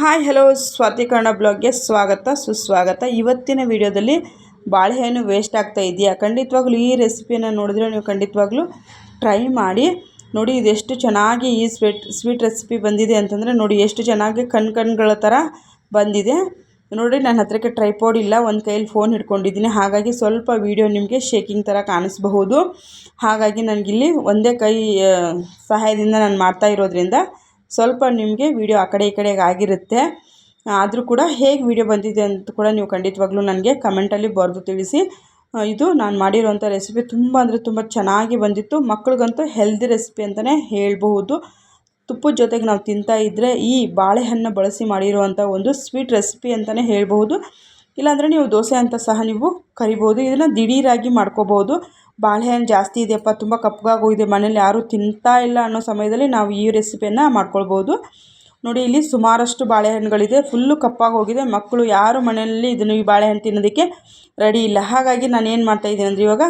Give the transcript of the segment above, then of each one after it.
Hi, hello, Swati Kannada ಬ್ಲಾಗ್ಗೆ ಸ್ವಾಗತ, ಸುಸ್ವಾಗತ. ಇವತ್ತಿನ ವಿಡಿಯೋದಲ್ಲಿ ಬಾಳೆಹಣ್ಣು ವೇಸ್ಟ್ ಆಗ್ತಾ ಇದೆಯಾ? ಖಂಡಿತವಾಗ್ಲೂ ಈ ರೆಸಿಪಿಯನ್ನು ನೋಡಿದ್ರೆ ನೀವು ಖಂಡಿತವಾಗ್ಲೂ ಟ್ರೈ ಮಾಡಿ ನೋಡಿ, ಇದೆಷ್ಟು ಚೆನ್ನಾಗಿ ಈ ಸ್ವೀಟ್ ಸ್ವೀಟ್ ರೆಸಿಪಿ ಬಂದಿದೆ ಅಂತಂದರೆ ನೋಡಿ, ಎಷ್ಟು ಚೆನ್ನಾಗಿ ಕಣ್ ಕಣ್ಗಳ ಥರ ಬಂದಿದೆ. ನೋಡಿ, ನನ್ನ ಹತ್ರಕ್ಕೆ ಟ್ರೈಪೋಡ್ ಇಲ್ಲ, ಒಂದು ಕೈಯಲ್ಲಿ ಫೋನ್ ಹಿಡ್ಕೊಂಡಿದ್ದೀನಿ. ಹಾಗಾಗಿ ಸ್ವಲ್ಪ ವೀಡಿಯೋ ನಿಮಗೆ ಶೇಕಿಂಗ್ ಥರ ಕಾಣಿಸ್ಬಹುದು. ಹಾಗಾಗಿ ನನಗಿಲ್ಲಿ ಒಂದೇ ಕೈ ಸಹಾಯದಿಂದ ನಾನು ಮಾಡ್ತಾ ಇರೋದ್ರಿಂದ ಸ್ವಲ್ಪ ನಿಮಗೆ ವಿಡಿಯೋ ಆ ಕಡೆ ಈ ಕಡೆಗೆ ಆಗಿರುತ್ತೆ. ಆದರೂ ಕೂಡ ಹೇಗೆ ವಿಡಿಯೋ ಬಂದಿದೆ ಅಂತ ಕೂಡ ನೀವು ಖಂಡಿತವಾಗ್ಲೂ ನನಗೆ ಕಮೆಂಟಲ್ಲಿ ಬರೆದು ತಿಳಿಸಿ. ಇದು ನಾನು ಮಾಡಿರುವಂಥ ರೆಸಿಪಿ ತುಂಬ ಅಂದರೆ ತುಂಬ ಚೆನ್ನಾಗಿ ಬಂದಿತ್ತು. ಮಕ್ಳಿಗಂತೂ ಹೆಲ್ದಿ ರೆಸಿಪಿ ಅಂತಲೇ ಹೇಳಬಹುದು. ತುಪ್ಪದ ಜೊತೆಗೆ ನಾವು ತಿಂತಾ ಇದ್ದರೆ ಈ ಬಾಳೆಹಣ್ಣು ಬಳಸಿ ಮಾಡಿರುವಂಥ ಒಂದು ಸ್ವೀಟ್ ರೆಸಿಪಿ ಅಂತಲೇ ಹೇಳ್ಬೋದು ಇಲ್ಲಾಂದರೆ ನೀವು ದೋಸೆ ಅಂತ ಸಹ ನೀವು ಕರಿಬೋದು ಇದನ್ನು ದಿಢೀರಾಗಿ ಮಾಡ್ಕೋಬೋದು ಬಾಳೆಹಣ್ಣು ಜಾಸ್ತಿ ಇದೆಯಪ್ಪ ತುಂಬ ಕಪ್ಪಗಾಗೋಗಿದೆ ಮನೇಲಿ ಯಾರೂ ತಿಂತಾ ಇಲ್ಲ ಅನ್ನೋ ಸಮಯದಲ್ಲಿ ನಾವು ಈ ರೆಸಿಪಿಯನ್ನು ಮಾಡ್ಕೊಳ್ಬೋದು. ನೋಡಿ, ಇಲ್ಲಿ ಸುಮಾರಷ್ಟು ಬಾಳೆಹಣ್ಣುಗಳಿದೆ, ಫುಲ್ಲು ಕಪ್ಪಾಗಿ ಹೋಗಿದೆ, ಮಕ್ಕಳು ಯಾರು ಮನೆಯಲ್ಲಿ ಇದನ್ನು, ಈ ಬಾಳೆಹಣ್ಣು ತಿನ್ನೋದಕ್ಕೆ ರೆಡಿ ಇಲ್ಲ. ಹಾಗಾಗಿ ನಾನು ಏನು ಮಾಡ್ತಾಯಿದ್ದೀನಿ ಅಂದರೆ ಇವಾಗ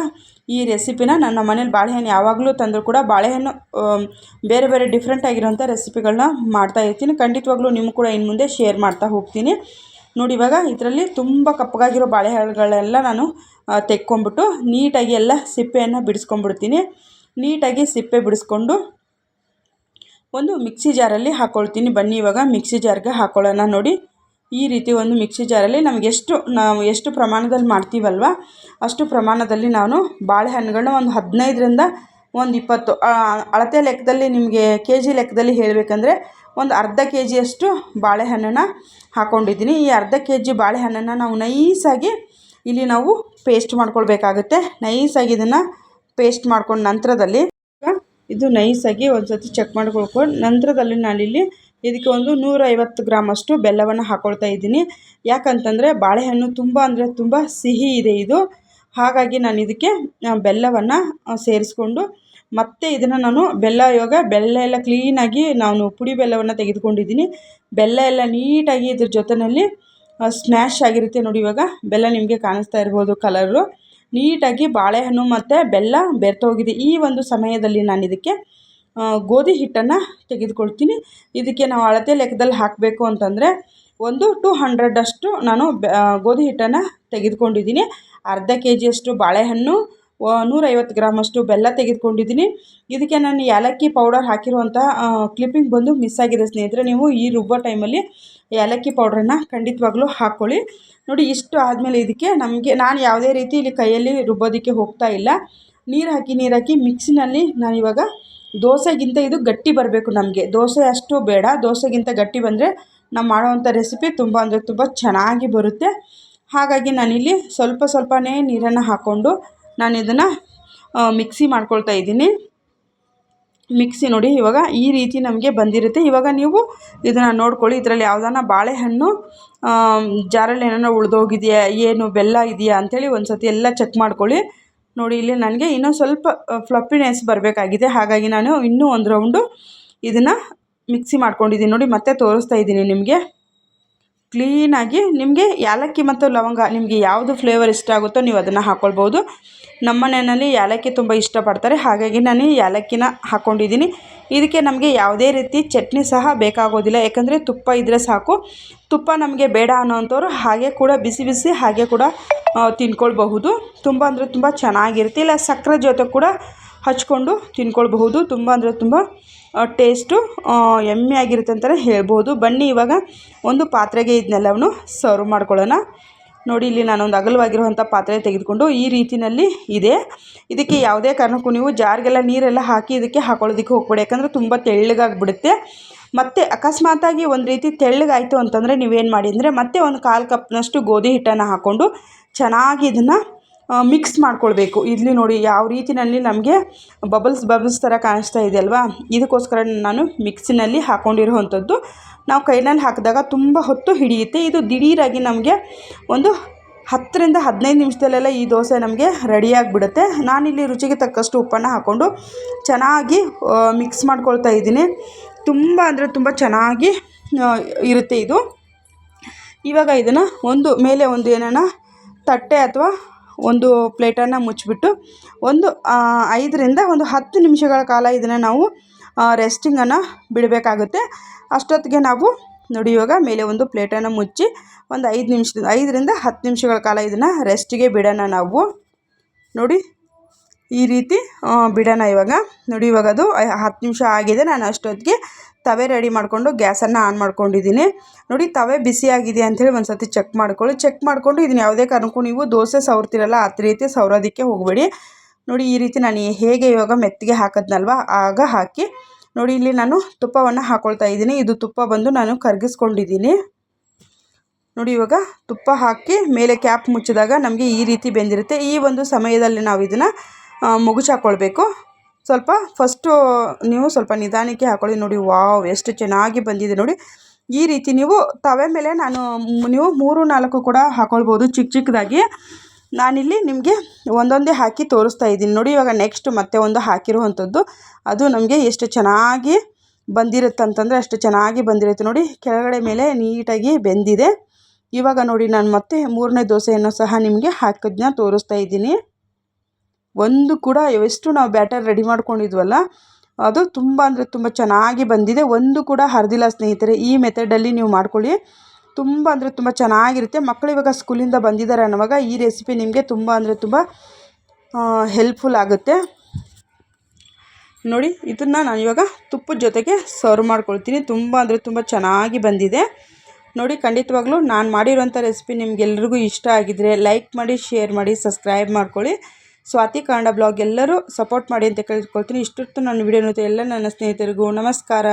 ಈ ರೆಸಿಪಿನ ನನ್ನ ಮನೇಲಿ ಬಾಳೆಹಣ್ಣು ಯಾವಾಗಲೂ ತಂದರೂ ಕೂಡ ಬಾಳೆಹಣ್ಣು ಬೇರೆ ಬೇರೆ ಡಿಫ್ರೆಂಟ್ ಆಗಿರೋಂಥ ರೆಸಿಪಿಗಳನ್ನ ಮಾಡ್ತಾ ಇರ್ತೀನಿ. ಖಂಡಿತವಾಗ್ಲೂ ನಿಮ್ಮ ಕೂಡ ಇನ್ನು ಮುಂದೆ ಶೇರ್ ಮಾಡ್ತಾ ಹೋಗ್ತೀನಿ. ನೋಡಿ ಇವಾಗ ಇದರಲ್ಲಿ ತುಂಬ ಕಪ್ಪಗಾಗಿರೋ ಬಾಳೆಹಣ್ಣುಗಳೆಲ್ಲ ನಾನು ತೆಕ್ಕೊಂಬಿಟ್ಟು ನೀಟಾಗಿ ಎಲ್ಲ ಸಿಪ್ಪೆಯನ್ನು ಬಿಡಿಸ್ಕೊಂಡ್ಬಿಡ್ತೀನಿ. ನೀಟಾಗಿ ಸಿಪ್ಪೆ ಬಿಡಿಸ್ಕೊಂಡು ಒಂದು ಮಿಕ್ಸಿ ಜಾರಲ್ಲಿ ಹಾಕ್ಕೊಳ್ತೀನಿ ಬನ್ನಿ ಇವಾಗ ಮಿಕ್ಸಿ ಜಾರ್ಗೆ ಹಾಕ್ಕೊಳ್ಳೋಣ ನೋಡಿ. ಈ ರೀತಿ ಒಂದು ಮಿಕ್ಸಿ ಜಾರಲ್ಲಿ ನಮಗೆ ಎಷ್ಟು, ನಾವು ಎಷ್ಟು ಪ್ರಮಾಣದಲ್ಲಿ ಮಾಡ್ತೀವಲ್ವ, ಅಷ್ಟು ಪ್ರಮಾಣದಲ್ಲಿ ನಾನು ಬಾಳೆಹಣ್ಣುಗಳನ್ನ ಒಂದು ಹದಿನೈದರಿಂದ ಒಂದು ಇಪ್ಪತ್ತು ಅಳತೆ ಲೆಕ್ಕದಲ್ಲಿ ನಿಮಗೆ ಕೆ ಜಿ ಲೆಕ್ಕದಲ್ಲಿ ಹೇಳಬೇಕಂದ್ರೆ ಒಂದು ಅರ್ಧ ಕೆ ಜಿಯಷ್ಟು ಬಾಳೆಹಣ್ಣನ್ನು ಹಾಕ್ಕೊಂಡಿದ್ದೀನಿ ಈ ಅರ್ಧ ಕೆ ಜಿ ಬಾಳೆಹಣ್ಣನ್ನು ನಾವು ನೈಸಾಗಿ ಇಲ್ಲಿ ನಾವು ಪೇಸ್ಟ್ ಮಾಡ್ಕೊಳ್ಬೇಕಾಗುತ್ತೆ. ನೈಸಾಗಿ ಇದನ್ನು ಪೇಸ್ಟ್ ಮಾಡ್ಕೊಂಡು ನಂತರದಲ್ಲಿ ಇದು ನೈಸಾಗಿ ಒಂದು ಸತಿ ಚೆಕ್ ಮಾಡ್ಕೊಳ್ಕೊಂಡು ನಂತರದಲ್ಲಿ ನಾನಿಲ್ಲಿ ಇದಕ್ಕೆ ಒಂದು ನೂರೈವತ್ತು ಗ್ರಾಮಷ್ಟು ಬೆಲ್ಲವನ್ನು ಹಾಕ್ಕೊಳ್ತಾ ಇದ್ದೀನಿ. ಯಾಕಂತಂದರೆ ಬಾಳೆಹಣ್ಣು ತುಂಬ ಅಂದರೆ ತುಂಬ ಸಿಹಿ ಇದೆ ಇದು. ಹಾಗಾಗಿ ನಾನು ಇದಕ್ಕೆ ಬೆಲ್ಲವನ್ನು ಸೇರಿಸ್ಕೊಂಡು ಮತ್ತೆ ಇದನ್ನು ನಾನು ಬೆಲ್ಲ ಇವಾಗ ಬೆಲ್ಲ ಎಲ್ಲ ಕ್ಲೀನಾಗಿ ನಾನು ಪುಡಿ ಬೆಲ್ಲವನ್ನು ತೆಗೆದುಕೊಂಡಿದ್ದೀನಿ. ಬೆಲ್ಲ ಎಲ್ಲ ನೀಟಾಗಿ ಇದ್ರ ಜೊತೆಯಲ್ಲಿ ಸ್ಮ್ಯಾಶ್ ಆಗಿರುತ್ತೆ ನೋಡಿ ಇವಾಗ. ಬೆಲ್ಲ ನಿಮಗೆ ಕಾಣಿಸ್ತಾ ಇರ್ಬೋದು ಕಲರು ನೀಟಾಗಿ ಬಾಳೆಹಣ್ಣು ಮತ್ತು ಬೆಲ್ಲ ಬೆರ್ತೋಗಿದೆ ಈ ಒಂದು ಸಮಯದಲ್ಲಿ ನಾನು ಇದಕ್ಕೆ ಗೋಧಿ ಹಿಟ್ಟನ್ನು ತೆಗೆದುಕೊಳ್ತೀನಿ. ಇದಕ್ಕೆ ನಾವು ಅಳತೆ ಲೆಕ್ಕದಲ್ಲಿ ಹಾಕಬೇಕು ಅಂತಂದರೆ ಒಂದು ಟು ಹಂಡ್ರೆಡಷ್ಟು ನಾನು ಗೋಧಿ ಹಿಟ್ಟನ್ನು ತೆಗೆದುಕೊಂಡಿದ್ದೀನಿ. ಅರ್ಧ ಕೆ ಜಿಯಷ್ಟು ಬಾಳೆಹಣ್ಣು ನೂರೈವತ್ತು ಗ್ರಾಮಷ್ಟು ಬೆಲ್ಲ ತೆಗೆದುಕೊಂಡಿದ್ದೀನಿ. ಇದಕ್ಕೆ ನಾನು ಏಲಕ್ಕಿ ಪೌಡರ್ ಹಾಕಿರುವಂಥ ಕ್ಲಿಪ್ಪಿಂಗ್ ಬಂದು ಮಿಸ್ ಆಗಿದೆ ಸ್ನೇಹಿತರೆ. ನೀವು ಈ ರುಬ್ಬೋ ಟೈಮಲ್ಲಿ ಏಲಕ್ಕಿ ಪೌಡ್ರನ್ನು ಖಂಡಿತವಾಗ್ಲೂ ಹಾಕ್ಕೊಳ್ಳಿ. ನೋಡಿ, ಇಷ್ಟು ಆದಮೇಲೆ ಇದಕ್ಕೆ ನಮಗೆ, ನಾನು ಯಾವುದೇ ರೀತಿ ಇಲ್ಲಿ ಕೈಯಲ್ಲಿ ರುಬ್ಬೋದಕ್ಕೆ ಹೋಗ್ತಾ ಇಲ್ಲ. ನೀರು ಹಾಕಿ ನೀರು ಹಾಕಿ ಮಿಕ್ಸಿನಲ್ಲಿ ನಾನಿವಾಗ ದೋಸೆಗಿಂತ ಇದು ಗಟ್ಟಿ ಬರಬೇಕು ನಮಗೆ. ದೋಸೆ ಅಷ್ಟು ಬೇಡ. ದೋಸೆಗಿಂತ ಗಟ್ಟಿ ಬಂದರೆ ನಾವು ಮಾಡುವಂಥ ರೆಸಿಪಿ ತುಂಬ ಅಂದರೆ ತುಂಬ ಚೆನ್ನಾಗಿ ಬರುತ್ತೆ. ಹಾಗಾಗಿ ನಾನಿಲ್ಲಿ ಸ್ವಲ್ಪ ಸ್ವಲ್ಪನೇ ನೀರನ್ನು ಹಾಕ್ಕೊಂಡು ನಾನು ಇದನ್ನು ಮಿಕ್ಸಿ ಮಾಡ್ಕೊಳ್ತಾ ಇದ್ದೀನಿ. ಮಿಕ್ಸಿ ನೋಡಿ ಇವಾಗ ಈ ರೀತಿ ನಮಗೆ ಬಂದಿರುತ್ತೆ. ಇವಾಗ ನೀವು ಇದನ್ನು ನೋಡ್ಕೊಳ್ಳಿ, ಇದರಲ್ಲಿ ಯಾವುದಾನ ಬಾಳೆಹಣ್ಣು ಜಾರಲ್ಲಿ ಏನಾರ ಉಳಿದೋಗಿದೆಯಾ, ಏನು ಬೆಲ್ಲ ಇದೆಯಾ ಅಂಥೇಳಿ ಒಂದು ಸತಿ ಎಲ್ಲ ಚೆಕ್ ಮಾಡ್ಕೊಳ್ಳಿ. ನೋಡಿ, ಇಲ್ಲಿ ನನಗೆ ಇನ್ನೂ ಸ್ವಲ್ಪ ಫ್ಲಪ್ಪಿನೆಸ್ ಬರಬೇಕಾಗಿದೆ. ಹಾಗಾಗಿ ನಾನು ಇನ್ನೂ ಒಂದು ರೌಂಡು ಇದನ್ನು ಮಿಕ್ಸಿ ಮಾಡ್ಕೊಂಡಿದ್ದೀನಿ ನೋಡಿ, ಮತ್ತೆ ತೋರಿಸ್ತಾ ಇದ್ದೀನಿ ನಿಮಗೆ. ಕ್ಲೀನಾಗಿ ನಿಮಗೆ ಏಲಕ್ಕಿ ಮತ್ತು ಲವಂಗ, ನಿಮಗೆ ಯಾವುದು ಫ್ಲೇವರ್ ಇಷ್ಟ ಆಗುತ್ತೋ ನೀವು ಅದನ್ನು ಹಾಕ್ಕೊಳ್ಬೋದು ನಮ್ಮ ಮನೆಯಲ್ಲಿ ಏಲಕ್ಕಿ ತುಂಬ ಇಷ್ಟಪಡ್ತಾರೆ, ಹಾಗಾಗಿ ನಾನು ಏಲಕ್ಕಿನ ಹಾಕ್ಕೊಂಡಿದ್ದೀನಿ ಇದಕ್ಕೆ ನಮಗೆ ಯಾವುದೇ ರೀತಿ ಚಟ್ನಿ ಸಹ ಬೇಕಾಗೋದಿಲ್ಲ, ಯಾಕಂದರೆ ತುಪ್ಪ ಇದ್ದರೆ ಸಾಕು. ತುಪ್ಪ ನಮಗೆ ಬೇಡ ಅನ್ನೋವಂಥವ್ರು ಹಾಗೆ ಕೂಡ ಬಿಸಿ ಬಿಸಿ ಹಾಗೆ ಕೂಡ ತಿನ್ಕೊಳ್ಬಹುದು. ತುಂಬ ಅಂದರೆ ತುಂಬ ಚೆನ್ನಾಗಿರುತ್ತೆ. ಇಲ್ಲ, ಸಕ್ಕರೆ ಜೊತೆ ಕೂಡ ಹಚ್ಕೊಂಡು ತಿನ್ಕೊಳ್ಬಹುದು. ತುಂಬ ಅಂದರೆ ತುಂಬ ಟೇಸ್ಟು ಎಮ್ಮೆ ಆಗಿರುತ್ತೆ ಅಂತಲೇ ಹೇಳ್ಬೋದು ಬನ್ನಿ ಇವಾಗ ಒಂದು ಪಾತ್ರೆಗೆ ಇದನ್ನೆಲ್ಲವನ್ನು ಸರ್ವ್ ಮಾಡ್ಕೊಳ್ಳೋಣ. ನೋಡಿ, ಇಲ್ಲಿ ನಾನೊಂದು ಅಗಲವಾಗಿರುವಂಥ ಪಾತ್ರೆ ತೆಗೆದುಕೊಂಡು ಈ ರೀತಿಯಲ್ಲಿ ಇದೆ. ಇದಕ್ಕೆ ಯಾವುದೇ ಕಾರಣಕ್ಕೂ ನೀವು ಜಾರಿಗೆಲ್ಲ ನೀರೆಲ್ಲ ಹಾಕಿ ಇದಕ್ಕೆ ಹಾಕೊಳ್ಳೋದಕ್ಕೆ ಹೋಗ್ಬೇಡಿ. ಯಾಕಂದರೆ ತುಂಬ ತೆಳ್ಳಗಾಗ್ಬಿಡುತ್ತೆ. ಮತ್ತು ಅಕಸ್ಮಾತಾಗಿ ಒಂದು ರೀತಿ ತೆಳ್ಳಗಾಯಿತು ಅಂತಂದರೆ ನೀವೇನು ಮಾಡಿ ಅಂದರೆ ಮತ್ತೆ ಒಂದು ಕಾಲು ಕಪ್ನಷ್ಟು ಗೋಧಿ ಹಿಟ್ಟನ್ನು ಹಾಕ್ಕೊಂಡು ಚೆನ್ನಾಗಿ ಇದನ್ನು ಮಿಕ್ಸ್ ಮಾಡ್ಕೊಳ್ಬೇಕು. ಇಲ್ಲಿ ನೋಡಿ ಯಾವ ರೀತಿಯಲ್ಲಿ ನಮಗೆ ಬಬಲ್ಸ್ ಬಬಲ್ಸ್ ಥರ ಕಾಣಿಸ್ತಾ ಇದೆ ಅಲ್ವಾ? ಇದಕ್ಕೋಸ್ಕರ ನಾನು ಮಿಕ್ಸಿನಲ್ಲಿ ಹಾಕ್ಕೊಂಡಿರುವಂಥದ್ದು ನಾವು ಕೈನಲ್ಲಿ ಹಾಕಿದಾಗ ತುಂಬ ಹೊತ್ತು ಹಿಡಿಯುತ್ತೆ. ಇದು ದಿಢೀರಾಗಿ ನಮಗೆ ಒಂದು ಹತ್ತರಿಂದ ಹದಿನೈದು ನಿಮಿಷದಲ್ಲೆಲ್ಲ ಈ ದೋಸೆ ನಮಗೆ ರೆಡಿಯಾಗಿಬಿಡುತ್ತೆ ನಾನಿಲ್ಲಿ ರುಚಿಗೆ ತಕ್ಕಷ್ಟು ಉಪ್ಪನ್ನು ಹಾಕ್ಕೊಂಡು ಚೆನ್ನಾಗಿ ಮಿಕ್ಸ್ ಮಾಡ್ಕೊಳ್ತಾ ಇದ್ದೀನಿ. ತುಂಬ ಅಂದರೆ ತುಂಬ ಚೆನ್ನಾಗಿ ಇರುತ್ತೆ ಇದು. ಇವಾಗ ಇದನ್ನು ಒಂದು, ಮೇಲೆ ಒಂದು ಏನನ್ನ ತಟ್ಟೆ ಅಥವಾ ಒಂದು ಪ್ಲೇಟನ್ನು ಮುಚ್ಚಿಬಿಟ್ಟು ಒಂದು ಐದರಿಂದ ಒಂದು ಹತ್ತು ನಿಮಿಷಗಳ ಕಾಲ ಇದನ್ನು ನಾವು ರೆಸ್ಟಿಂಗನ್ನು ಬಿಡಬೇಕಾಗುತ್ತೆ. ಅಷ್ಟೊತ್ತಿಗೆ ನಾವು ನೋಡಿ ಇವಾಗ ಮೇಲೆ ಒಂದು ಪ್ಲೇಟನ್ನು ಮುಚ್ಚಿ ಒಂದು ಐದು ನಿಮಿಷ, ಐದರಿಂದ ಹತ್ತು ನಿಮಿಷಗಳ ಕಾಲ ಇದನ್ನು ರೆಸ್ಟಿಗೆ ಬಿಡೋಣ ನಾವು. ನೋಡಿ, ಈ ರೀತಿ ಬಿಡೋಣ ಇವಾಗ. ನೋಡಿ, ಇವಾಗ ಅದು ಹತ್ತು ನಿಮಿಷ ಆಗಿದೆ. ನಾನು ಅಷ್ಟೊತ್ತಿಗೆ ತವೆ ರೆಡಿ ಮಾಡಿಕೊಂಡು ಗ್ಯಾಸನ್ನು ಆನ್ ಮಾಡ್ಕೊಂಡಿದ್ದೀನಿ. ನೋಡಿ, ತವೆ ಬಿಸಿಯಾಗಿದೆ ಅಂಥೇಳಿ ಒಂದು ಸತಿ ಚೆಕ್ ಮಾಡ್ಕೊಳ್ಳಿ. ಚೆಕ್ ಮಾಡಿಕೊಂಡು ಇದನ್ನು ಯಾವುದೇ ಕಾರಣಕ್ಕೂ ನೀವು ದೋಸೆ ಸವರ್ತಿರಲ್ಲ, ಆ ರೀತಿ ಸವರೋದಕ್ಕೆ ಹೋಗಬೇಡಿ. ನೋಡಿ, ಈ ರೀತಿ ನಾನು ಹೇಗೆ ಇವಾಗ ಮೆತ್ತಿಗೆ ಹಾಕಿದ್ನಲ್ವ? ಆಗ ಹಾಕಿ, ನೋಡಿ, ಇಲ್ಲಿ ನಾನು ತುಪ್ಪವನ್ನು ಹಾಕ್ಕೊಳ್ತಾ ಇದ್ದೀನಿ. ಇದು ತುಪ್ಪ ಬಂದು ನಾನು ಕರಗಿಸ್ಕೊಂಡಿದ್ದೀನಿ. ನೋಡಿ, ಇವಾಗ ತುಪ್ಪ ಹಾಕಿ ಮೇಲೆ ಕ್ಯಾಪ್ ಮುಚ್ಚಿದಾಗ ನಮಗೆ ಈ ರೀತಿ ಬೆಂದಿರುತ್ತೆ. ಈ ಒಂದು ಸಮಯದಲ್ಲಿ ನಾವು ಇದನ್ನು ಮುಗುಚಾಕೊಳ್ಬೇಕು. ಸ್ವಲ್ಪ ಫಸ್ಟು ನೀವು ಸ್ವಲ್ಪ ನಿಧಾನಕ್ಕೆ ಹಾಕೊಳ್ಳಿ. ನೋಡಿ, ವಾವ್, ಎಷ್ಟು ಚೆನ್ನಾಗಿ ಬಂದಿದೆ ನೋಡಿ. ಈ ರೀತಿ ನೀವು ತವೆ ಮೇಲೆ ನಾನು ನೀವು ಮೂರು, ನಾಲ್ಕು ಕೂಡ ಹಾಕ್ಕೊಳ್ಬೋದು ಚಿಕ್ಕ ಚಿಕ್ಕದಾಗಿ ನಾನಿಲ್ಲಿ ನಿಮಗೆ ಒಂದೊಂದೇ ಹಾಕಿ ತೋರಿಸ್ತಾ ಇದ್ದೀನಿ. ನೋಡಿ, ಇವಾಗ ನೆಕ್ಸ್ಟ್ ಮತ್ತೆ ಒಂದು ಹಾಕಿರುವಂಥದ್ದು. ಅದು ನಮಗೆ ಎಷ್ಟು ಚೆನ್ನಾಗಿ ಬಂದಿರುತ್ತೆ ಅಂತಂದರೆ ಅಷ್ಟು ಚೆನ್ನಾಗಿ ಬಂದಿರುತ್ತೆ ನೋಡಿ. ಕೆಳಗಡೆ ಮೇಲೆ ನೀಟಾಗಿ ಬೆಂದಿದೆ. ಇವಾಗ ನೋಡಿ, ನಾನು ಮತ್ತೆ ಮೂರನೇ ದೋಸೆಯನ್ನು ಸಹ ನಿಮಗೆ ಹಾಕಿದ್ನ ತೋರಿಸ್ತಾ ಇದ್ದೀನಿ. ಒಂದು ಕೂಡ ಎಷ್ಟು ನಾವು ಬ್ಯಾಟರ್ ರೆಡಿ ಮಾಡ್ಕೊಂಡಿದ್ವಲ್ಲ, ಅದು ತುಂಬ ಅಂದರೆ ತುಂಬ ಚೆನ್ನಾಗಿ ಬಂದಿದೆ. ಒಂದು ಕೂಡ ಹರಿದಿಲ್ಲ ಸ್ನೇಹಿತರೆ, ಈ ಮೆಥಡಲ್ಲಿ ನೀವು ಮಾಡ್ಕೊಳ್ಳಿ. ತುಂಬ ಅಂದರೆ ತುಂಬ ಚೆನ್ನಾಗಿರುತ್ತೆ. ಮಕ್ಕಳು ಇವಾಗ ಸ್ಕೂಲಿಂದ ಬಂದಿದ್ದಾರೆ ಅನ್ನುವಾಗ ಈ ರೆಸಿಪಿ ನಿಮಗೆ ತುಂಬ ಅಂದರೆ ತುಂಬ ಹೆಲ್ಪ್ಫುಲ್ ಆಗುತ್ತೆ. ನೋಡಿ, ಇದನ್ನು ನಾನು ಇವಾಗ ತುಪ್ಪದ ಜೊತೆಗೆ ಸರ್ವ್ ಮಾಡ್ಕೊಳ್ತೀನಿ. ತುಂಬ ಅಂದರೆ ತುಂಬ ಚೆನ್ನಾಗಿ ಬಂದಿದೆ. ನೋಡಿ, ಖಂಡಿತವಾಗ್ಲೂ ನಾನು ಮಾಡಿರೋಂಥ ರೆಸಿಪಿ ನಿಮಗೆಲ್ರಿಗೂ ಇಷ್ಟ ಆಗಿದ್ರೆ ಲೈಕ್ ಮಾಡಿ ಶೇರ್ ಮಾಡಿ ಸಬ್ಸ್ಕ್ರೈಬ್ ಮಾಡ್ಕೊಳ್ಳಿ. ಸ್ವಾತಿ ಕನ್ನಡ ಬ್ಲಾಗ್ ಎಲ್ಲರೂ ಸಪೋರ್ಟ್ ಮಾಡಿ ಅಂತ ಕೇಳ್ಕೊಳ್ತೀನಿ. ಇಷ್ಟೊತ್ತು ನನ್ನ ವಿಡಿಯೋ ನೋಡ್ತಾ ಎಲ್ಲ ನನ್ನ ಸ್ನೇಹಿತರಿಗೂ ನಮಸ್ಕಾರ.